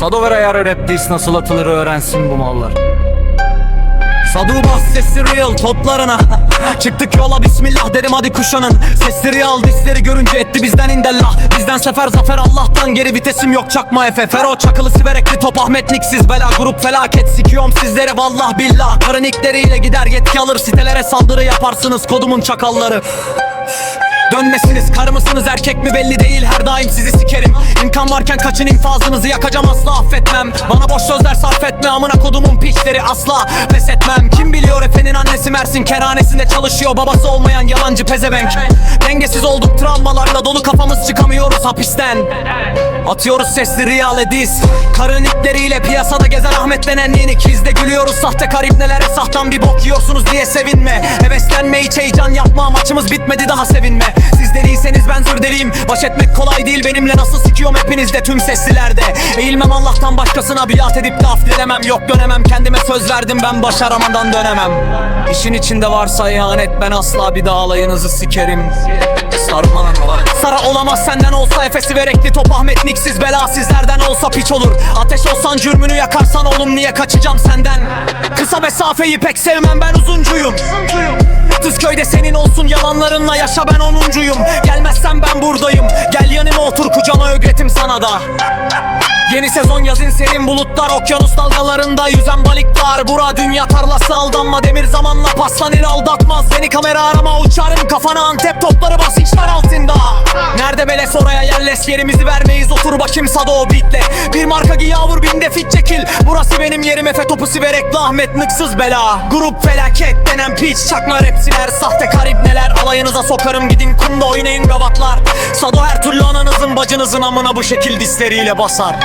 Sado ver ayarı rap nasıl atılır öğrensin bu mallar. Sadu bas sesi real toplarına. Çıktık yola bismillah derim hadi kuşanın. Sesleri al disleri görünce etti bizden indellah Bizden sefer zafer Allah'tan geri vitesim yok. Çakma efe Fero çakılı siverekli top Ahmet Niksiz bela Grup felaket. Sikiyorum sizlere vallah billah. Karın gider yetki alır. Sitelere saldırı yaparsınız kodumun çakalları Dönmesiniz karı mısınız erkek mi belli değil. Her daim sizi sikerim. İmkan varken kaçın infazınızı yakacağım asla affetmem. Bana boş sözler sarf etme amına kodumun piçleri asla pes etmem. Kim biliyor Efe'nin annesi Mersin kerhanesinde çalışıyor. Babası olmayan yalancı pezevenk. Dengesiz olduk travmalarla dolu kafamız çıkamıyoruz hapisten. Atıyoruz sesli real edis Karın ipleriyle piyasada gezen Ahmet denen yeni kizde gülüyoruz. Sahte karipnelere sahtan bir bok yiyorsunuz diye sevinme. Heveslenme hiç heyecan yapma maçımız bitmedi daha sevinme Siz deliyseniz ben zır deliyim. Baş etmek kolay değil benimle nasıl sikiyorum hepinizde tüm seslilerde. Eğilmem Allah'tan başkasına biat edip de af Yok dönemem kendime söz verdim ben başaramadan dönemem. İşin içinde varsa ihanet ben asla bir daha alayınızı sikerim. Sarma Sara olamaz senden olsa Efes'i verekli top Ahmet Niksiz bela sizlerden olsa piç olur. Ateş olsan cürmünü yakarsan oğlum niye kaçacağım senden? Kısa mesafeyi pek sevmem ben uzuncuyum Köyde senin olsun yalanlarınla yaşa ben onuncuyum. Gelmezsen ben buradayım. Gel yanıma otur kucağıma ögretim sana da. Yeni sezon yazın serin bulutlar Okyanus dalgalarında yüzen balıklar. Bura dünya tarlası aldanma Demir zamanla paslanır aldatmaz. Beni kamera arama uçarım kafana Antep topları beles yerleş yerimizi vermeyiz Otur bakayım sado o bitle Bir marka giy yavur binde fit çekil. Burası benim yerim Efe topu siverekli Ahmet nıksız bela. Grup felaket denen piç çakma rapsiler Sahte karibneler alayınıza sokarım. Gidin kumda oynayın gavatlar. Sado her türlü ananızın bacınızın amına bu şekil disleriyle basar